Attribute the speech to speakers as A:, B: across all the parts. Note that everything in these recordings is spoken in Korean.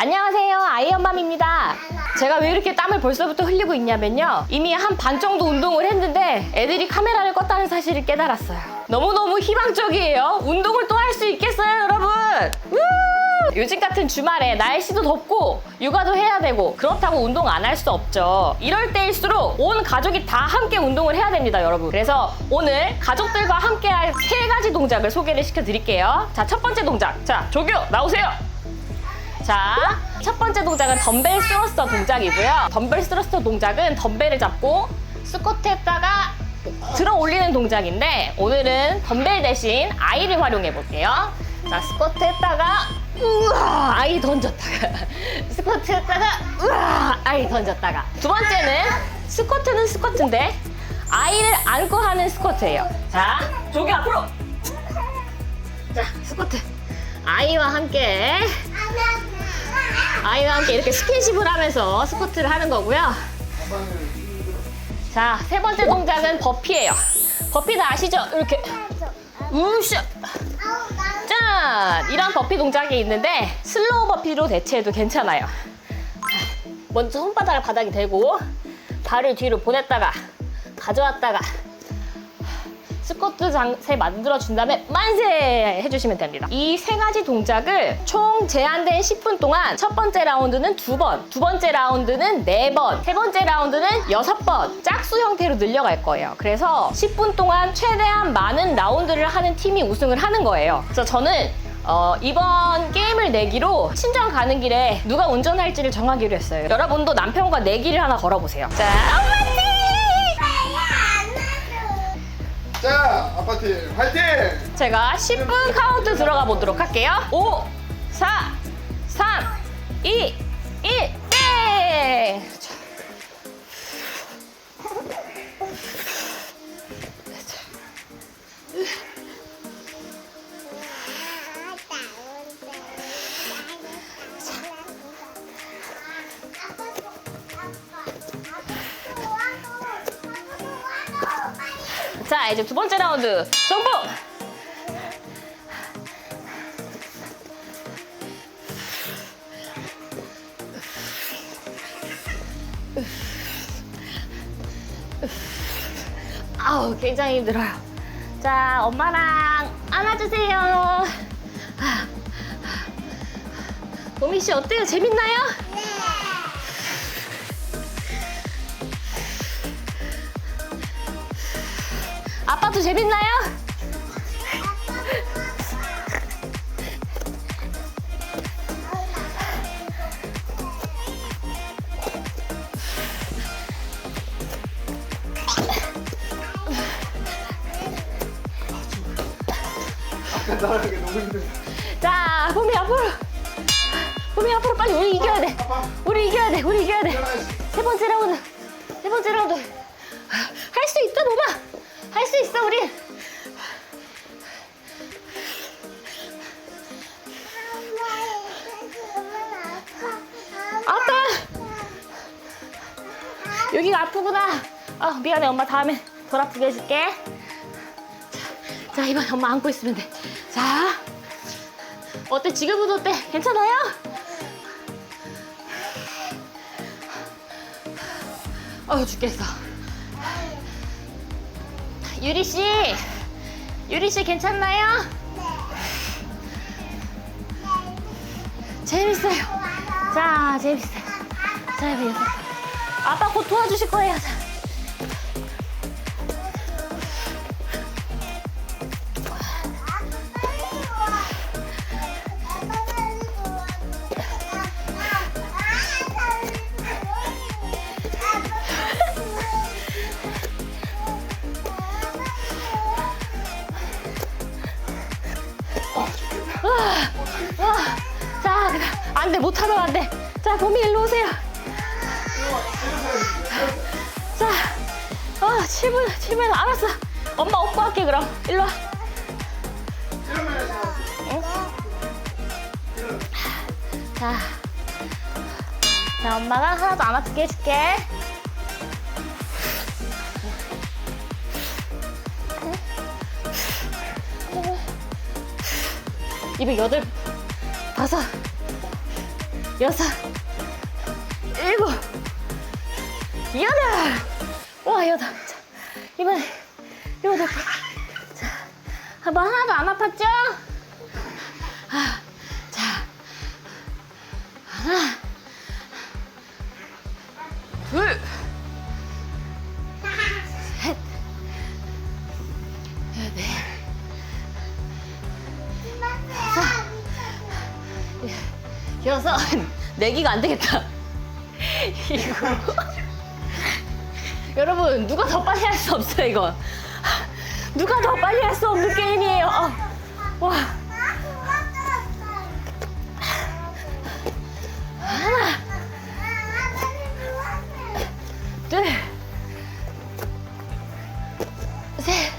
A: 안녕하세요. 아이엄맘입니다. 제가 왜 이렇게 땀을 벌써부터 흘리고 있냐면요. 이미 한 반 정도 운동을 했는데 애들이 카메라를 껐다는 사실을 깨달았어요. 너무너무 희망적이에요. 운동을 또 할 수 있겠어요 여러분? 우! 요즘 같은 주말에 날씨도 덥고 육아도 해야 되고 그렇다고 운동 안 할 수 없죠. 이럴 때일수록 온 가족이 다 함께 운동을 해야 됩니다 여러분. 그래서 오늘 가족들과 함께 할 세 가지 동작을 소개를 시켜드릴게요. 자 첫 번째 동작. 자 조교 나오세요 자, 첫 번째 동작은 덤벨 스러스터 동작이고요. 덤벨 스러스터 동작은 덤벨을 잡고 스쿼트했다가 들어 올리는 동작인데 오늘은 덤벨 대신 아이를 활용해 볼게요. 자, 스쿼트 했다가 우와 아이 던졌다가 스쿼트 했다가 우와 아이 던졌다가 두 번째는 스쿼트는 스쿼트인데 아이를 안고 하는 스쿼트예요. 자, 조기 앞으로. 자, 스쿼트. 아이와 함께 아이와 함께 이렇게 스킨십을 하면서 스쿼트를 하는 거고요. 자, 세 번째 동작은 버피예요. 버피 다 아시죠? 이렇게 우슈. 짠! 이런 버피 동작이 있는데 슬로우 버피로 대체해도 괜찮아요. 자, 먼저 손바닥을 바닥에 대고 발을 뒤로 보냈다가 가져왔다가 스쿼트 장세 만들어 준 다음에 만세 해주시면 됩니다. 이 세 가지 동작을 총 제한된 10분 동안 첫 번째 라운드는 두 번, 두 번째 라운드는 네 번, 세 번째 라운드는 여섯 번 짝수 형태로 늘려갈 거예요. 그래서 10분 동안 최대한 많은 라운드를 하는 팀이 우승을 하는 거예요. 그래서 저는 어, 이번 게임을 내기로 친정 가는 길에 누가 운전할지를 정하기로 했어요. 여러분도 남편과 내기를 하나 걸어보세요. 자, 엄마지!
B: 자, 아파트 화이팅!
A: 제가 10분 카운트 들어가 보도록 할게요. 5, 4, 3, 2, 1, 땡! 자. 자, 이제 두 번째 라운드. 정보! 아우, 굉장히 힘들어요. 자, 엄마랑 안아주세요. 보미 씨 어때요? 재밌나요? 아빠도 재밌나요? 자, 보미 앞으로. 보미 앞으로 빨리 우리 이겨야 돼. 우리 이겨야 돼. 우리 이겨야 돼. 세 번째 라운드. 세 번째 라운드. 할 수 있다, 노마. 할 수 있어, 우리. 아빠. 여기가 아프구나. 아, 미안해. 엄마 다음에 덜 아프게 해줄게. 자, 자, 이번 엄마 안고 있으면 돼. 자. 어때? 지금은 어때? 괜찮아요? 어우, 죽겠어. 유리 씨, 유리 씨 괜찮나요? 재밌어요. 자, 재밌어요. 자, 재밌어요. 아빠 곧 도와주실 거예요. 자. 안 돼, 못하면 안 돼. 자, 봄이 일로 오세요. 자, 어, 7분, 7분, 알았어. 엄마 업고 할게, 그럼. 일로 와. 자, 자, 엄마가 하나도 안 아프게 해줄게. 이백 여덟, 다섯, 여섯, 일곱, 여덟. 와, 여덟. 자, 이번에 여덟 번. 자, 한번 하나도 안 아팠죠? 아, 자, 하나, 둘, 셋, 넷, 여섯. 내기가 안 되겠다. 이거. 여러분, 누가 더 빨리 할 수 없어요, 이거. 누가 더 빨리 할 수 없는 게임이에요. 아, 와. 하나, 둘, 셋,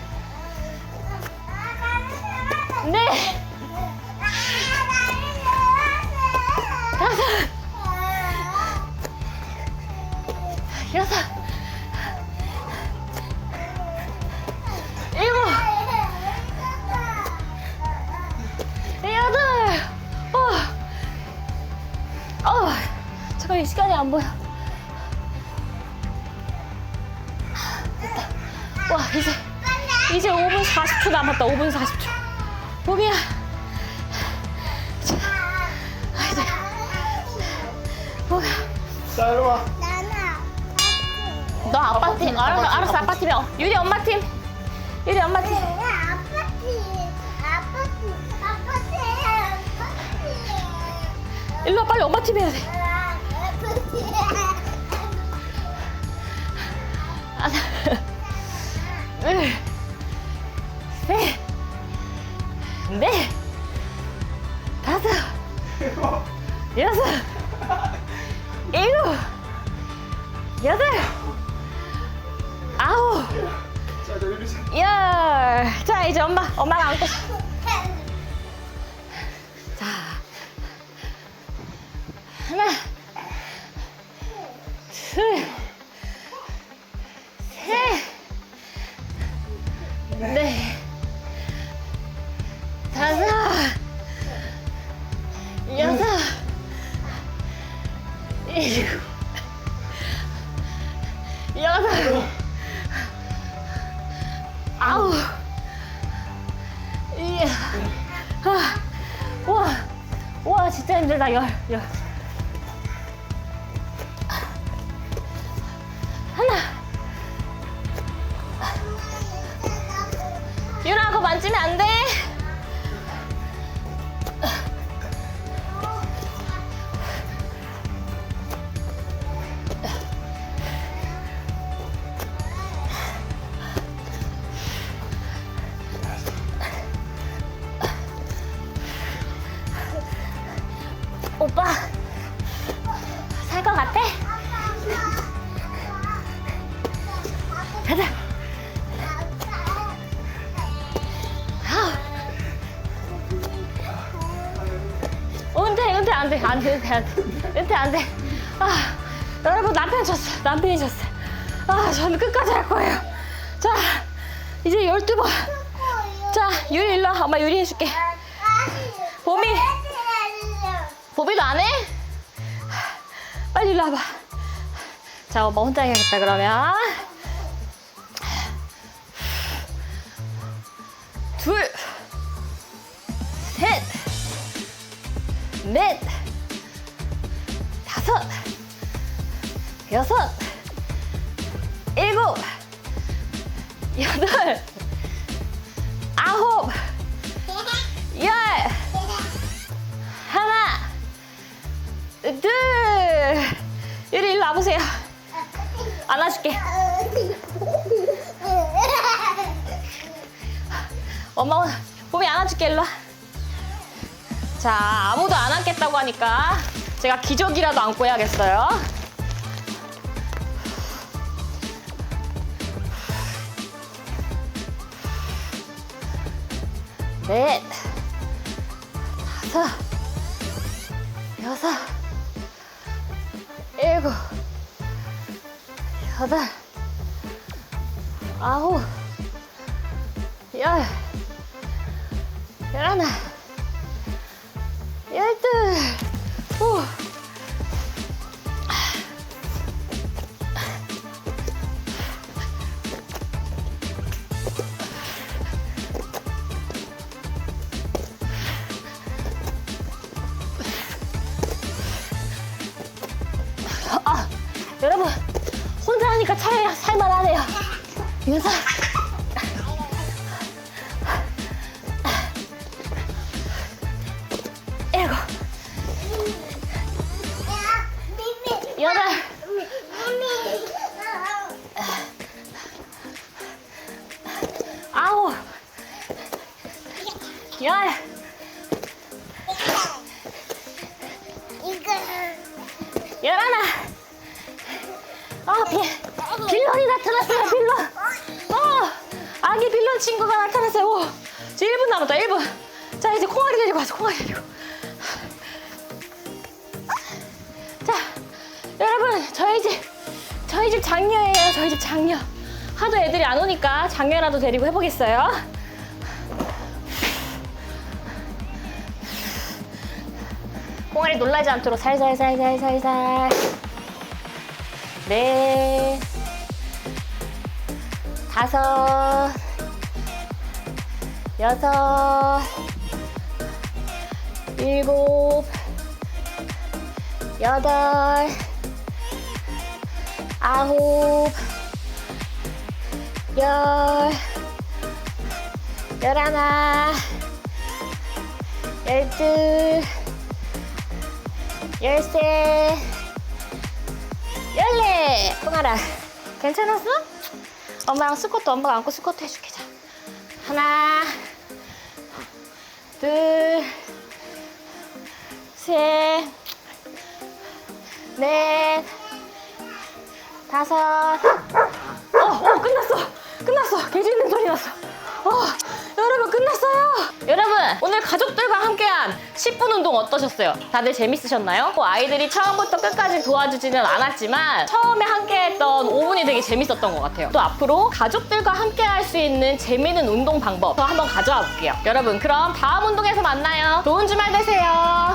A: 넷, 와, 이제, 이제 5분 40초 남았다. 5분 40초. 봄이야. 자, 아, 이제, 봄이야.
B: 자, 이리 와.
A: 너 아빠 팀.
B: 아빠
A: 알았어,
B: 팀,
A: 알았어.
B: 아빠
A: 아빠 팀이야. 어, 유리 엄마 팀. 유리 엄마 팀. 일로 와, 빨리 엄마 팀 해야 돼. 둘, 셋, 넷, 다섯, 여섯, 일곱, 여덟, 아홉. 열. 자, 이제 엄마, 엄마가 안고. 자, 하나, 일곱, 여덟, 아우, 이야, 아, 와, 와, 진짜 힘들다, 열, 열. 하나. 유라, 그거 만지면 안 돼. 가자. 아우. 어, 은퇴, 은퇴 안 돼, 안 돼, 은퇴 안 돼, 은퇴 안 돼. 아, 여러분 남편 졌어, 남편이 졌어. 아, 저는 끝까지 할 거예요. 자, 이제 12번. 자, 유리 일로 와. 엄마 유리 해줄게. 봄이. 보비도 안 해? 빨리 일로 와봐. 자, 엄마 혼자 해야겠다, 그러면. 둘, 셋, 넷, 다섯, 여섯, 일곱, 여덟, 아홉, 열. 하나, 둘. 유리 일로 와보세요. 안아줄게. 엄마 봄이 안아줄게 일로 와. 자 아무도 안 안겠다고 하니까 제가 기저귀라도 안고 해야겠어요. 넷, 다섯, 여섯, 일곱, 여덟, 아홉, 열, 열하나, 열둘, 후. 아, 여러분 혼자 하니까 차라리 살만하네요. 윤서. 열, 열하나. 아, 비, 빌런이 나타났어요, 빌런. 어, 아기 빌런 친구가 나타났어요. 오, 이제 1분 남았다, 1분. 자, 이제 콩알이 데리고 와서 콩알이 데리고. 자, 여러분, 저희 집, 저희 집 장녀예요, 저희 집 장녀. 하도 애들이 안 오니까 장녀라도 데리고 해보겠어요. 콩알이 놀라지 않도록 살살살살살살. 네. 다섯. 여섯. 일곱. 여덟. 아홉. 열. 열하나. 열둘. 열세. 열네. 콩알아. 괜찮았어? 엄마랑 스쿼트 엄마가 안고 스쿼트 해줄게. 자. 하나. 둘. 셋. 넷. 다섯. 어, 어, 끝났어. 끝났어. 개 짖는 소리 났어. 어, 여러분, 끝났어요. 여러분, 오늘 가족들과 함께한 10분 운동 어떠셨어요? 다들 재밌으셨나요? 뭐 아이들이 처음부터 끝까지 도와주지는 않았지만 처음에 함께했던 5분이 되게 재밌었던 것 같아요. 또 앞으로 가족들과 함께 할 수 있는 재밌는 운동 방법 더 한번 가져와 볼게요. 여러분, 그럼 다음 운동에서 만나요. 좋은 주말 되세요.